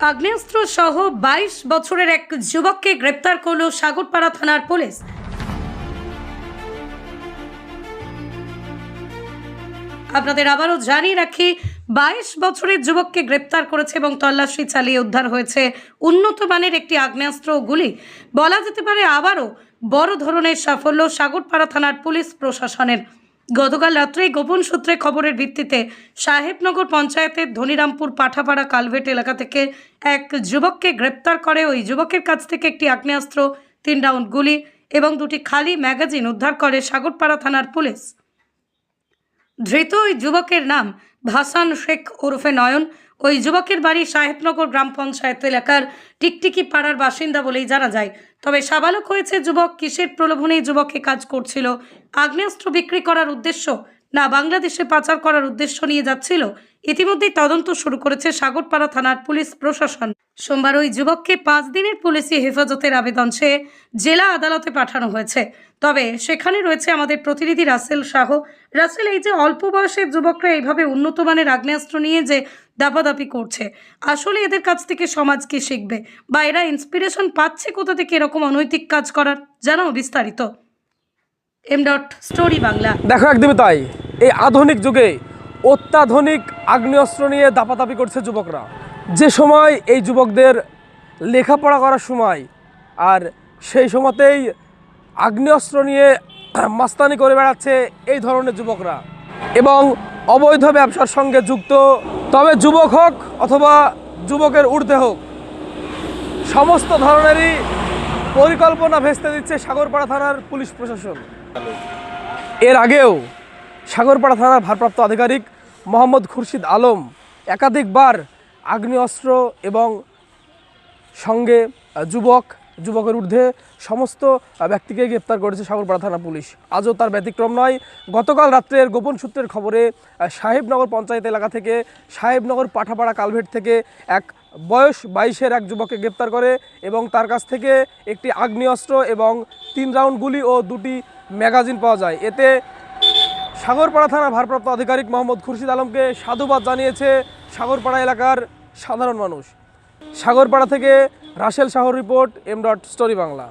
আগ্নেয়াস্ত্র সহ বাইশ বছরের এক যুবককে গ্রেপ্তার করল সাগরপাড়া থানার পুলিশ। আপনাদের আবারও জানিয়ে রাখি, বাইশ বছরের যুবককে গ্রেপ্তার করেছে এবং তল্লাশি চালিয়ে উদ্ধার হয়েছে উন্নত মানের একটি আগ্নেয়াস্ত্র গুলি। বলা যেতে পারে আবারও বড় ধরনের সাফল্য সাগরপাড়া থানার পুলিশ প্রশাসনের। গতকাল রাত্রেই গোপন সূত্রে খবরের ভিত্তিতে সাহেবনগর পঞ্চায়েতের ধনিরামপুর পাঠাপাড়া কালভেট এলাকা থেকে এক যুবককে গ্রেপ্তার করে ওই যুবকের কাছ থেকে একটি আগ্নেয়াস্ত্র, তিন রাউন্ড গুলি এবং দুটি খালি ম্যাগাজিন উদ্ধার করে সাগরপাড়া থানার পুলিশ। ধৃত ওই যুবকের নাম ভাসান শেখ ওরফে নয়ন। ওই যুবকের বাড়ি সাহেবনগর গ্রাম পঞ্চায়েত এলাকার টিকটিকি পাড়ার বাসিন্দা বলেই জানা যায়। তবে সাবালক হয়েছে যুবক, কিসের প্রলোভনে যুবকে কাজ করছিল? আগ্নেয়াস্ত্র বিক্রি করার উদ্দেশ্য না, বাংলাদেশে পাচার করার উদ্দেশ্য নিয়ে যাচ্ছিল। ইতিমধ্যেই তদন্ত শুরু করেছে সাগরপাড়া থানার পুলিশ প্রশাসন। সোমবার ওই যুবককে পাঁচ দিনের পুলিশি হেফাজতের আবেদন সে জেলা আদালতে পাঠানো হয়েছে। তবে সেখানে রয়েছে আমাদের প্রতিনিধি রাসেল শাহ। রাসেল, এই যে অল্প বয়সের যুবকরা এইভাবে উন্নত মানের আগ্নেয়াস্ত্র নিয়ে যে দাপাদাপি করছে, আসলে এদের কাছ থেকে সমাজ কি শিখবে? বা এরা ইন্সপিরেশন পাচ্ছে কোথা থেকে এরকম অনৈতিক কাজ করার? জানাও বিস্তারিত। M dot story Bangla. দেখো, একদমই তাই। এই আধুনিক যুগে অত্যাধুনিক আগ্নেয়াস্ত্র নিয়ে দাপাদাপি করছে যুবকরা। যে সময় এই যুবকদের লেখাপড়া করার সময় আর সেই সময়তেই আগ্নেয়াস্ত্র নিয়ে মাস্তানি করে বেড়াচ্ছে এই ধরনের যুবকরা এবং অবৈধ ব্যবসার সঙ্গে যুক্ত। তবে যুবক হোক অথবা যুবকের ঊর্ধ্বে হোক, সমস্ত ধরনেরই পরিকল্পনা ভেস্তে দিচ্ছে সাগরপাড়া থানার পুলিশ প্রশাসন। এর আগেও সাগরপাড়া থানার ভারপ্রাপ্ত আধিকারিক মোহাম্মদ খুরশিদ আলম একাধিকবার আগ্নেয়াস্ত্র এবং সঙ্গে যুবক, যুবকের ঊর্ধ্বে সমস্ত ব্যক্তিকে গ্রেপ্তার করেছে সাগরপাড়া থানা পুলিশ। আজও তার ব্যতিক্রম নয়। গতকাল রাত্রের গোপন সূত্রের খবরে সাহেবনগর পঞ্চায়েত এলাকা থেকে সাহেবনগর পাঠাপাড়া কালভেট থেকে এক বয়স বাইশের এক যুবককে গ্রেপ্তার করে এবং তার কাছ থেকে একটি আগ্নেয়াস্ত্র এবং তিন রাউন্ড গুলি ও দুটি ম্যাগাজিন পাওয়া যায়। এতে সাগরপাড়া থানার ভারপ্রাপ্ত আধিকারিক মোহাম্মদ খুরশিদ আলমকে সাধুবাদ জানিয়েছে সাগরপাড়া এলাকার সাধারণ মানুষ। সাগরপাড়া থেকে রাসেল শাহর report M dot story Bangla